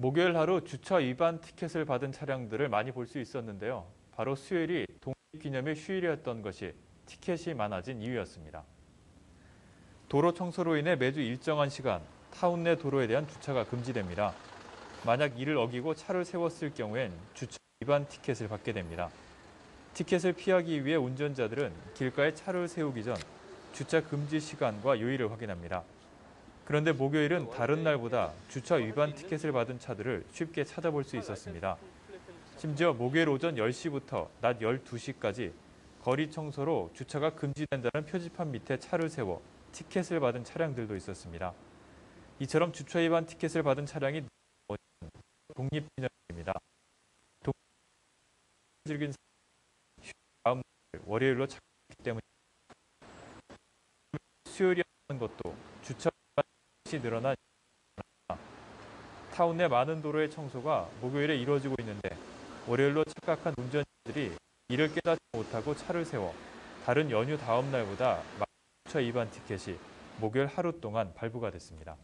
목요일 하루 주차 위반 티켓을 받은 차량들을 많이 볼 수 있었는데요. 바로 수요일이 독립기념일 휴일이었던 것이 티켓이 많아진 이유였습니다. 도로 청소로 인해 매주 일정한 시간 타운 내 도로에 대한 주차가 금지됩니다. 만약 이를 어기고 차를 세웠을 경우엔 주차 위반 티켓을 받게 됩니다. 티켓을 피하기 위해 운전자들은 길가에 차를 세우기 전 주차 금지 시간과 요일을 확인합니다. 그런데 목요일은 다른 날보다 주차 위반 티켓을 받은 차들을 쉽게 찾아볼 수 있었습니다. 심지어 목요일 오전 10시부터 낮 12시까지 거리 청소로 주차가 금지된다는 표지판 밑에 차를 세워 티켓을 받은 차량들도 있었습니다. 이처럼 주차 위반 티켓을 받은 차량이 독립기념일입니다. 독 즐긴 다음 날 월요일로 착기 때문에 수요일이라는 것도 주차 늘어난 타운 내 많은 도로의 청소가 목요일에 이루어지고 있는데 월요일로 착각한 운전자들이 이를 깨닫지 못하고 차를 세워 다른 연휴 다음 날보다 주차 위반 티켓이 목요일 하루 동안 발부가 됐습니다.